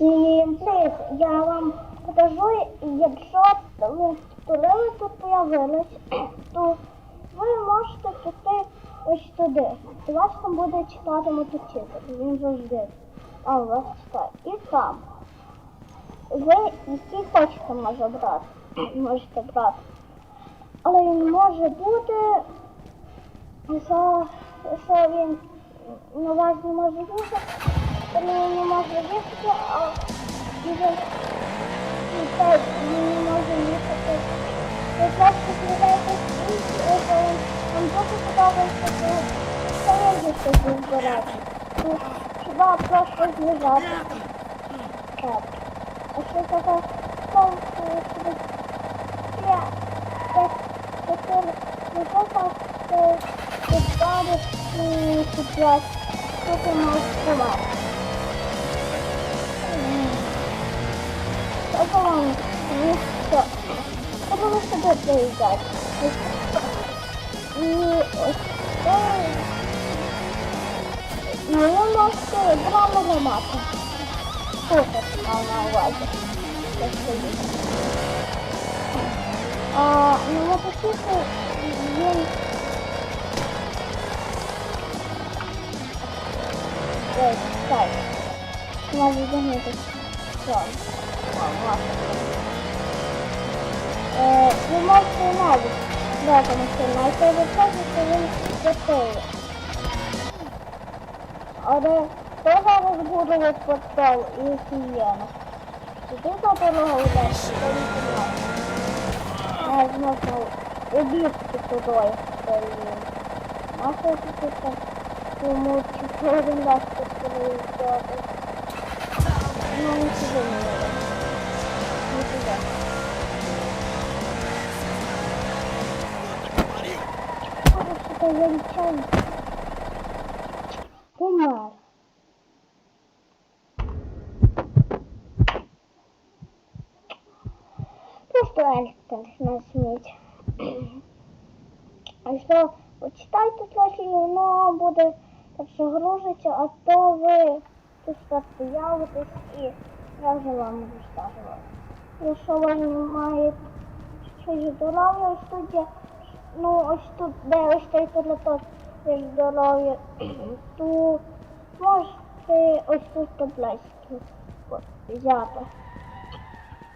Всім привіт! Я вам покажу, якщо ви створили тут появились, то ви можете піти ось туди. У вас там буде читати мотоцикл. Він завжди там у вас читає. І там. Ви який хочете може брати. Можете брати. Але він може бути, що, що він на вас не може їхати, то він не може їхати, а так він не може їхати. Ви просто з'являєтесь інші, і вам дуже подобається, що це їздити збирати. То хіба просто з'їжджати. Так. А що таке? Е, собі я так чотири висока підбари і підвес. Тут у нас сюди приїжджати? І ось це... Ну, ви можете драма ламати. Супер, мав на увазі. Це стоїть. А на мотоциклі він Ой, так. Може зігнути. Все. О, власне. Е, ви можете навіть брати машину, а це виходить, що він готовий. Але то зараз буде от подпал і сієна. Сюди за дорогу йдеш. А знову обігти туди. А що тут там? Тому чи один раз подивитися. Ну, треба. Не Нічого. Помер. Просто Ельстон нажміть. А що, почитайте трохи, і воно буде так що грузиться, а то ви тут появитесь і я вже вам розказувала. Якщо ви не маєте щось здоров'я, тут є, ну ось тут, де ось той телеток є здоров'я, то можете ось тут таблетки взяти.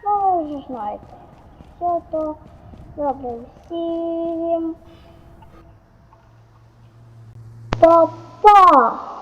Ну, ви вже знаєте. Все то добре всім. Па-па!